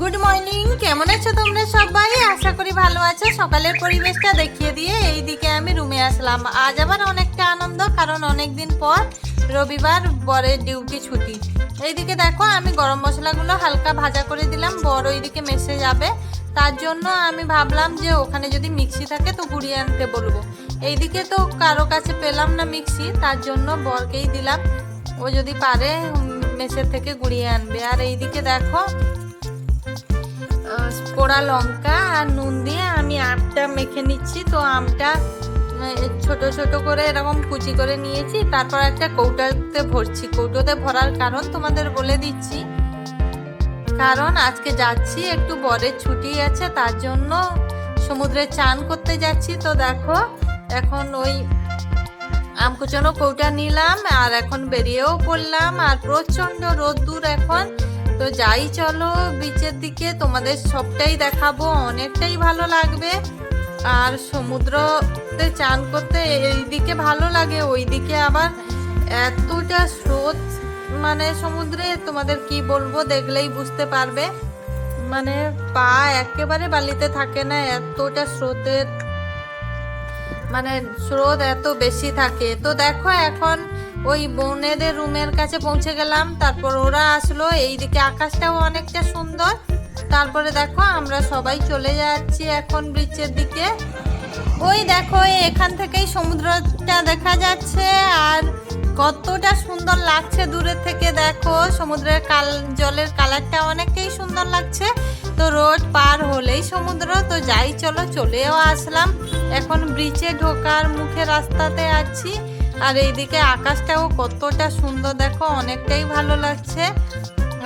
Good morning কেমন আছো তোমরা সবাই? আশা করি ভালো আছো। সকালের পরিবেশটা দেখিয়ে দিয়ে এই দিকে আমি রুমে আসলাম। আজ আবার অনেকটা আনন্দ, কারণ অনেক দিন পর রবিবার, বরের ডিউটি ছুটি। এইদিকে দেখো, আমি গরম মশলাগুলো হালকা ভাজা করে দিলাম, বর ওইদিকে মেশে যাবে। তার জন্য আমি ভাবলাম যে ওখানে যদি মিক্সি থাকে তো গুড়িয়ে আনতে বলব। এইদিকে তো কারও কাছে পেলাম না মিক্সি, তার জন্য বরকেই দিলাম। ও যদি পারে মেসের থেকে গুড়িয়ে আনবে। আর এইদিকে দেখো পোড়া লঙ্কা আর নুন দিয়ে আমি আমটা মেখে নিচ্ছি। তো আমটা ছোট ছোট করে এরকম কুচি করে নিয়েছি। তারপর একটা কৌটাতে ভরছি। কৌটোতে ভরার কারণ তোমাদের বলে দিচ্ছি। কারণ আজকে যাচ্ছি, একটু বরের ছুটি আছে, তার জন্য সমুদ্রে চান করতে যাচ্ছি। তো দেখো, এখন ওই আম কুচানো কৌটা নিলাম, আর এখন বেরিয়েও পড়লাম। আর প্রচণ্ড রোদ্দুর এখন। তো যাই, চলো বিচের দিকে তোমাদের সবটাই দেখাবো, অনেকটাই ভালো লাগবে। আর সমুদ্রতে চান করতে এইদিকে ভালো লাগে, ওইদিকে আবার এতটা স্রোত মানে সমুদ্রে তোমাদের কি বলব দেখলেই বুঝতে পারবে। মানে পা একেবারে বালিতে থাকে না, এতটা স্রোতের মানে স্রোত এত বেশি থাকে। তো দেখো এখন ওই বোনেদের রুমের কাছে পৌঁছে গেলাম, তারপর ওরা আসলো, এইদিকে আকাশটাও অনেকটা সুন্দর। তারপরে দেখো আমরা সবাই চলে যাচ্ছি এখন ব্রিজের দিকে। ওই দেখো এখান থেকেই সমুদ্রটা দেখা যাচ্ছে, আর কতটা সুন্দর লাগছে দূরে থেকে দেখো। সমুদ্রের কাল, জলের কালারটা অনেকটাই সুন্দর লাগছে। তো রোড পার হলেই সমুদ্র, তো যাই, চলো, চলেও আসলাম। এখন ব্রিজে ঢোকার মুখে রাস্তাতে আছি। আর এইদিকে আকাশটাও কতটা সুন্দর, দেখো অনেকটাই ভালো লাগছে।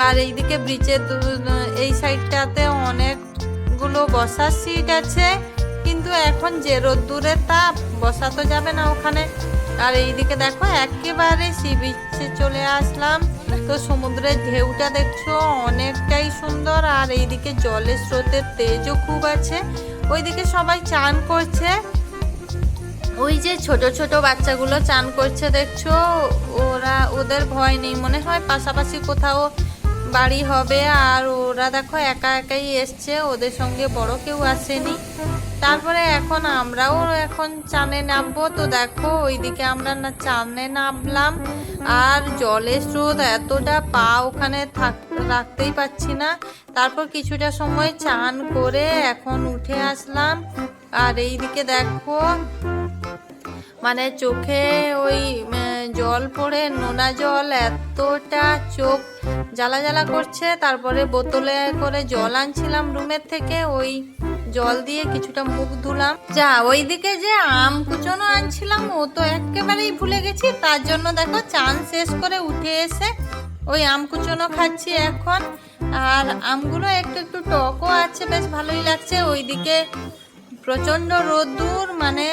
আর এইদিকে ব্রিজের এই সাইডটাতে অনেকগুলো বসার সিট আছে, কিন্তু এখন যে রোদ্দুরের তাপ বসা তো যাবে না ওখানে। আর এইদিকে দেখো একেবারে সি বিচে চলে আসলাম। তো সমুদ্রের ঢেউটা দেখছ অনেকটাই সুন্দর, আর এইদিকে জলের স্রোতের তেজও খুব আছে। ওইদিকে সবাই চান করছে। ওই যে ছোট ছোট বাচ্চাগুলো চান করছে, দেখছ? ওরা, ওদের ভয় নেই। মনে হয় পাশাপাশি কোথাও বাড়ি হবে। আর ওরা দেখো একা একাই এসছে। ওদের সঙ্গে বড় কেউ আসেনি। তারপরে এখন আমরাও এখন চানে নামবো। তো দেখো, ওইদিকে আমরা না চানে নামলাম। আর জলের স্রোত এতটা পা ওখানে থাক, রাখতেই পাচ্ছি না। তারপর কিছুটা সময় চান করে এখন উঠে আসলাম। আর এইদিকে দেখো মানে চোখে ওই জল পড়ে, নোনা জল, এতটা চোখ জ্বালা জ্বালা করছে। তারপরে বোতলে করে জল আনছিলাম রুমের থেকে, ওই জল দিয়ে কিছুটা মুখ ধুলাম। যা, ওইদিকে যে আম কুচনো আনছিলাম, ও তো একেবারেই ভুলে গেছি। তার জন্য দেখো, চান শেষ করে উঠে এসে ওই আম কুচনো খাচ্ছি এখন। আর আমগুলো একটু একটু টকও আছে, বেশ ভালোই লাগছে। ওইদিকে প্রচণ্ড রোদ্দুর মানে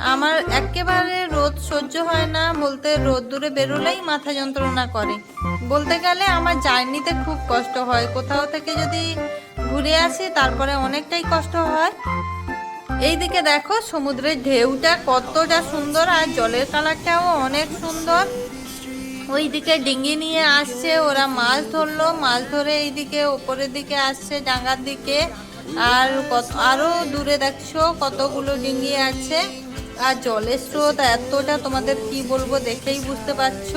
আমার একেবারে রোদ সহ্য হয় না, বলতে রোদ দূরে বেরোলেই মাথা যন্ত্রণা করে। বলতে গেলে আমার জার্নিতে খুব কষ্ট হয়। কোথাও থেকে যদি ঘুরে আসি, তারপরে অনেকটাই কষ্ট হয়। এইদিকে দেখো, সমুদ্রের ঢেউটা কতটা সুন্দর আর জলের কালারটাও অনেক সুন্দর। ওইদিকে ডিঙ্গি নিয়ে আসছে, ওরা মাছ ধরলো। মাছ ধরে এইদিকে ওপরের দিকে আসছে, ডাঙ্গার দিকে। আর কত আরও দূরে দেখছ, কতগুলো ডিঙ্গি আছে। আর জলের স্রোত এতটা তোমাদের কি বলব দেখেই বুঝতে পারছ?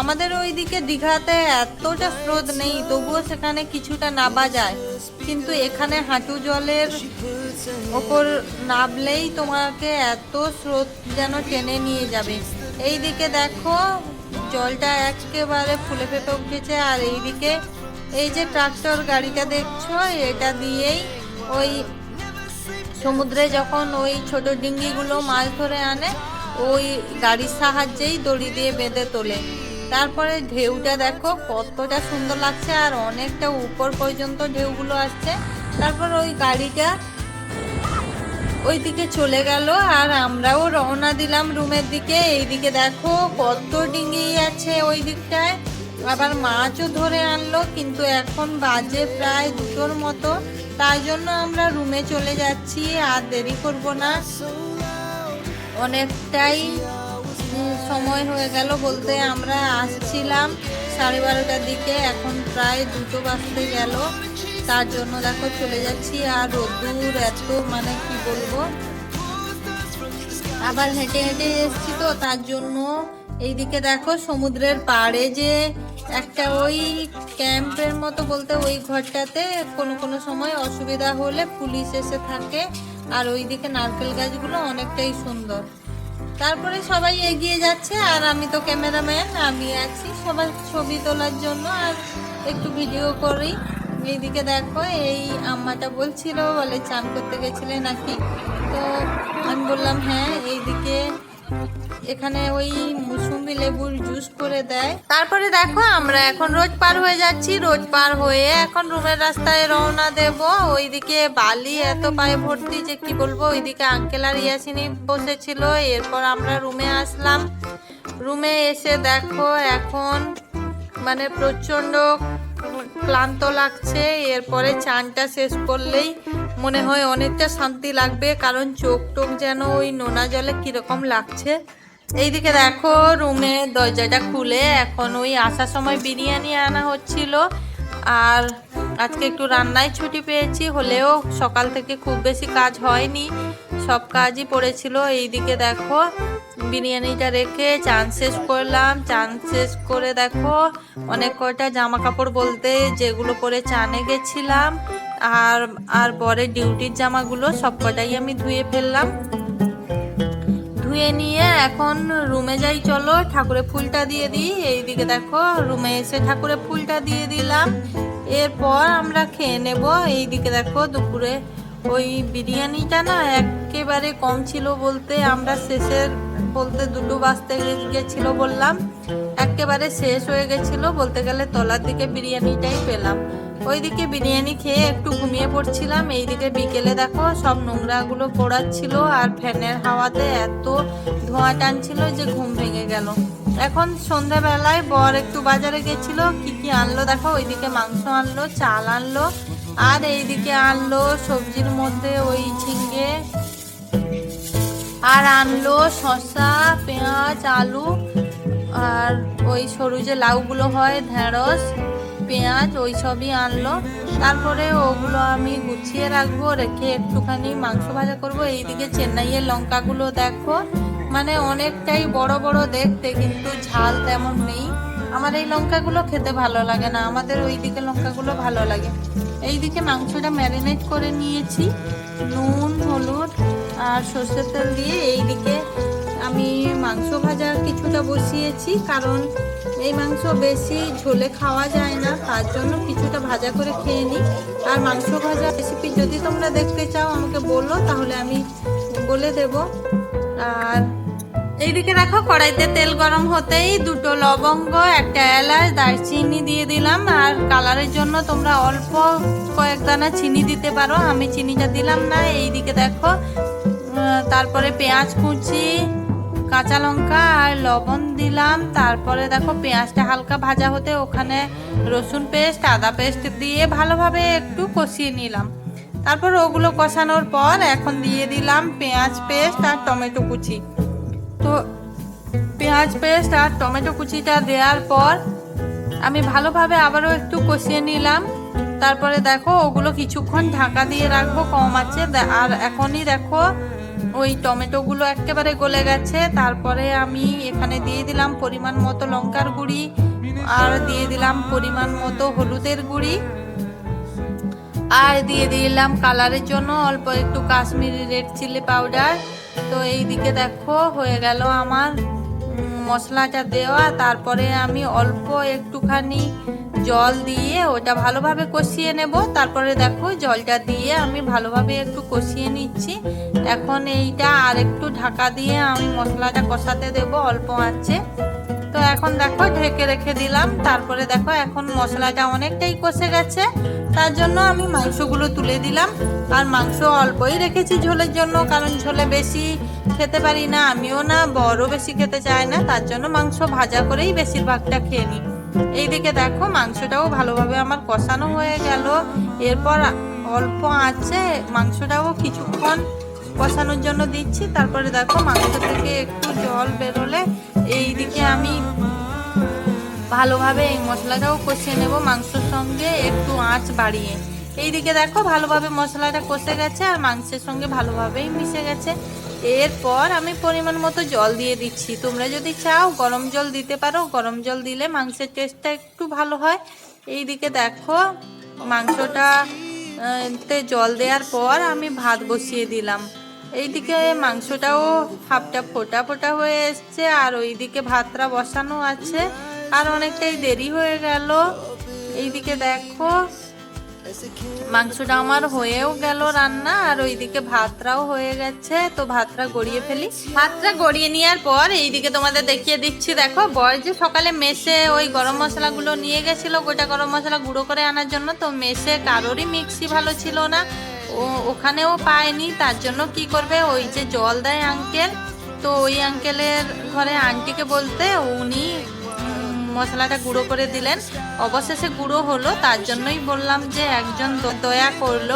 আমাদের ওইদিকে দীঘাতে এতটা স্রোত নেই, তবুও সেখানে কিছুটা নাবা যায়। কিন্তু এখানে হাঁটু জলের ওপর নামলেই তোমাকে এত স্রোত যেন টেনে নিয়ে যাবে। এইদিকে দেখো, জলটা একেবারে ফুলে ফেপে উঠেছে, আর এইদিকে এই যে ট্রাক্টর গাড়িটা দেখছ, এটা দিয়েই ওই সমুদ্রে যখন ওই ছোট ডিঙ্গিগুলো মাছ ধরে আনে, ওই গাড়ির সাহায্যেই দড়ি দিয়ে বেঁধে তোলে। তারপরে ঢেউটা দেখো, কতটা সুন্দর লাগছে, আর অনেকটা উপর পর্যন্ত ঢেউগুলো আসছে। তারপর ওই গাড়িটা ওইদিকে চলে গেল, আর আমরাও রওনা দিলাম রুমের দিকে। এইদিকে দেখো, কত ডিঙ্গি আছে ওই দিকটায়। আবার মাছও ধরে আনলো, কিন্তু এখন বাজে প্রায় দুটোর মতো। তাই জন্য আমরা রুমে চলে যাচ্ছি, আর দেরি করব না। অনেকটাই সময় হয়ে গেল বলতে আমরা আসছিলাম সাড়ে বারোটার দিকে, এখন প্রায় দুটো বাজতে গেল। তার জন্য দেখো চলে যাচ্ছি, আর রোদ্দুর এত মানে কি বলব? আবার হেঁটে হেঁটে এসছি তো, তার জন্য এইদিকে দেখো সমুদ্রের পাড়ে যে একটা ওই ক্যাম্পের মতো বলতে ওই ঘরটাতে কোনো কোনো সময় অসুবিধা হলে পুলিশ এসে থাকে। আর ওই দিকে নারকেল গাছগুলো অনেকটাই সুন্দর। তারপরে সবাই এগিয়ে যাচ্ছে আর আমি তো ক্যামেরাম্যান, আমি আছি সবার ছবি তোলার জন্য আর একটু ভিডিও করি। এইদিকে দেখো, এই আম্মাটা বলছিল, বলে চান করতে গেছিলে নাকি? তো আমি বললাম হ্যাঁ এইদিকে এখানে ওই মুসুম্বি লেবুর জুস করে দেয়। তারপরে দেখো, আমরা এখন রোজ পার হয়ে যাচ্ছি, রোজ পার হয়ে এখন রুমের রাস্তায় রওনা দেব। ওইদিকে বালি এত পায়ে ভর্তি যে কি বলব, ওইদিকে আঙ্কেল আর ইয়াসিনি বসেছিল, এরপর আমরা রুমে আসলাম। রুমে এসে দেখো, এখন মানে প্রচণ্ড ক্লান্ত লাগছে, এরপরে চানটা শেষ করলেই মনে হয়। অনেকটা শান্তি লাগবে কারণ চোখ টোক যেন ওই নোনা জলে কীরকম লাগছে। এইদিকে দেখো রুমে দরজাটা খুলে এখন ওই আসার সময় বিরিয়ানি আনা হচ্ছিল। আর আজকে একটু রান্নায় ছুটি পেয়েছি হলেও সকাল থেকে খুব বেশি কাজ হয়নি। সব কাজই পড়েছিল এইদিকে দেখো বিরিয়ানিটা রেখে চান শেষ করলাম। চান শেষ করে দেখো অনেক কয়টা জামা কাপড় বলতে যেগুলো পরে চানে গেছিলাম। আর আর পরে ডিউটির জামাগুলো সব কটাই আমি ধুয়ে ফেললাম। ধুয়ে নিয়ে এখন রুমে যাই, চলো। ঠাকুরের ফুলটা দিয়ে দিই। এইদিকে দেখো, রুমে এসে ঠাকুরের ফুলটা দিয়ে দিলাম। এরপর আমরা খেয়ে নেব। এইদিকে দেখো, দুপুরে ওই বিরিয়ানিটা না একেবারে কম ছিল বলতে আমরা শেষের বলতে দুটো বাজতে গেছিল বললাম। একেবারে শেষ হয়ে গেছিল বলতে গেলে তলার দিকে বিরিয়ানিটাই পেলাম। ওইদিকে বিরিয়ানি খেয়ে একটু ঘুমিয়ে পড়ছিলাম। এইদিকে বিকেলে দেখো সব নোংরাগুলো পড়াচ্ছিল আর ফ্যানের হাওয়াতে এত ধোঁয়া টানছিল যে ঘুম ভেঙে গেল। এখন সন্ধ্যাবেলায় বর একটু বাজারে গেছিল, কি কি আনলো দেখো? ওইদিকে মাংস আনলো, চাল আনলো, আর এইদিকে আনলো সবজির মধ্যে ওই ঝিঙ্গে আর আনলো শসা, পেঁয়াজ, আলু আর ওই সরু যে লাউগুলো হয়, ঢেঁড়স, পেঁয়াজ, ওই সবই আনলো। তারপরে ওগুলো আমি গুছিয়ে রাখব, রেখে একটুখানি মাংস ভাজা করব। এইদিকে চেন্নাইয়ের লঙ্কাগুলো দেখো মানে অনেকটাই বড় বড় দেখতে, কিন্তু ঝাল তেমন নেই। আমার এই লঙ্কাগুলো খেতে ভালো লাগে না, আমাদের ওই দিকে লঙ্কাগুলো ভালো লাগে। এইদিকে মাংসটা ম্যারিনেট করে নিয়েছি, নুন, হলুদ আর সর্ষের তেল দিয়ে এইদিকে আমি মাংস ভাজা কিছুটা বসিয়েছি, কারণ এই মাংস বেশি ঝোলে খাওয়া যায় না, তার জন্য কিছুটা ভাজা করে খেয়ে নিই। আর মাংস ভাজা রেসিপি যদি তোমরা দেখতে চাও, আমাকে বলো, তাহলে আমি বলে দেব। আর এইদিকে দেখো, কড়াইতে তেল গরম হতেই দুটো লবঙ্গ, একটা এলাচ, দারচিনি দিয়ে দিলাম। আর কালারের জন্য তোমরা অল্প কয়েক দানা চিনি দিতে পারো। আমি চিনিটা দিলাম না, এইদিকে দেখো তারপরে পেঁয়াজ কুচি, কাঁচা লঙ্কা আর লবণ দিলাম। তারপরে দেখো পেঁয়াজটা হালকা ভাজা হতে ওখানে রসুন পেস্ট, আদা পেস্ট দিয়ে ভালোভাবে একটু কষিয়ে নিলাম। তারপর ওগুলো কষানোর পর এখন দিয়ে দিলাম পেঁয়াজ পেস্ট আর টমেটো কুচি। তো পেঁয়াজ পেস্ট আর টমেটো কুচিটা দেওয়ার পর আমি ভালোভাবে আবারও একটু কষিয়ে নিলাম। তারপরে দেখো ওগুলো কিছুক্ষণ ঢাকা দিয়ে রাখব, কম আছে। আর এখনই দেখো ওই টমেটোগুলো একেবারে গলে গেছে, তারপরে আমি এখানে দিয়ে দিলাম পরিমাণ মতো লঙ্কার গুঁড়ি আর দিয়ে দিলাম পরিমাণ মতো হলুদের গুঁড়ি। আর দিয়ে দিলাম কালারের জন্য অল্প একটু কাশ্মীরি রেড চিলি পাউডার। তো এই দিকে দেখো, হয়ে গেল আমার মশলাটা দেওয়া। তারপরে আমি অল্প একটুখানি জল দিয়ে ওটা ভালোভাবে কষিয়ে নেব। তারপরে দেখো জলটা দিয়ে আমি ভালোভাবে একটু কষিয়ে নিচ্ছি। এখন এইটা আর একটু ঢাকা দিয়ে আমি মশলাটা কষাতে দেব অল্প আছে। তো এখন দেখো ঢেকে রেখে দিলাম। তারপরে দেখো এখন মশলাটা অনেকটাই কষে গেছে। তার জন্য আমি মাংসগুলো তুলে দিলাম। আর মাংস অল্পই রেখেছি ঝোলের জন্য, কারণ ঝোলে বেশি খেতে পারি না, আমিও না বড় বেশি খেতে চাই না। তার জন্য মাংস ভাজা করেই বেশিরভাগটা খেয়ে নিই। এইদিকে দেখো, মাংসটাও ভালোভাবে আমার কষানো হয়ে গেল। এরপর অল্প আছে মাংসটাও কিছুক্ষণ কষানোর জন্য দিচ্ছি। তারপরে দেখো, মাংস থেকে একটু জল বেরোলে এইদিকে আমি ভালোভাবে এই মশলাটাও কষিয়ে নেব মাংসর সঙ্গে একটু আঁচ বাড়িয়ে। এইদিকে দেখো, ভালোভাবে মশলাটা কষে গেছে আর মাংসের সঙ্গে ভালোভাবেই মিশে গেছে। এরপর আমি পরিমাণ মতো জল দিয়ে দিচ্ছি। তোমরা যদি চাও গরম জল দিতে পারো, গরম জল দিলে মাংসের টেস্টটা একটু ভালো হয়। এই দিকে দেখো, মাংসটা তে জল দেওয়ার পর আমি ভাত বসিয়ে দিলাম। এইদিকে মাংসটাও হাফটা ফোটা ফোটা হয়ে এসছে, আর ওইদিকে ভাতটা বসানো আছে। আর অনেকটাই দেরি হয়ে গেল। এইদিকে দেখো মাংসটা আমার হয়েও গেল রান্না, আর ওইদিকে ভাতটাও হয়ে গেছে। তো ভাতটা গড়িয়ে ফেলি। ভাতটা গড়িয়ে নেওয়ার পর এইদিকে তোমাদের দেখিয়ে দিচ্ছি, দেখো বয় যে সকালে মেসে ওই গরম মশলাগুলো নিয়ে গেছিল, গোটা গরম মশলা গুঁড়ো করে আনার জন্য, তো মেসে কারোরই মিক্সি ভালো ছিল না। ও, ওখানেও পায়নি, তার জন্য কি করবে, ওই যে জল দেয় আঙ্কেল, তো ওই আঙ্কেলের ঘরে আন্টিকে বলতে উনি মশলাটা গুঁড়ো করে দিলেন। অবশেষে গুঁড়ো হলো, তার জন্যই বললাম যে একজন দয়া করল।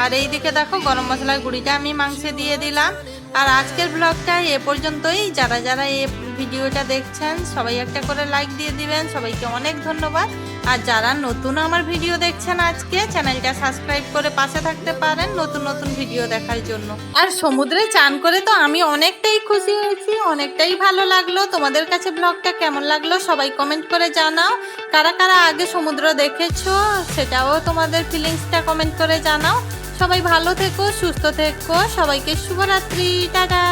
আর এই দিকে দেখো, গরম মশলার গুঁড়িটা আমি মাংসে দিয়ে দিলাম। আর আজকের ব্লগটা এ পর্যন্তই। যারা যারা এই ভিডিওটা দেখছেন, সবাই একটা করে লাইক দিয়ে দিবেন, সবাইকে অনেক ধন্যবাদ। আর যারা নতুন আমার ভিডিও দেখছেন আজকে, চ্যানেলটা সাবস্ক্রাইব করে পাশে থাকতে পারেন নতুন নতুন ভিডিও দেখার জন্য। আর সমুদ্রে চান করে তো আমি অনেকটাই খুশি হয়েছি, অনেকটাই ভালো লাগল। তোমাদের কাছে ব্লগটা কেমন লাগল সবাই কমেন্ট করে জানাও। কারা কারা আগে সমুদ্র দেখেছ, সেটাও তোমাদের ফিলিংসটা কমেন্ট করে জানাও। সবাই ভালো থেকো, সুস্থ থেকো, সবাইকে শুভরাত্রি, টাটা।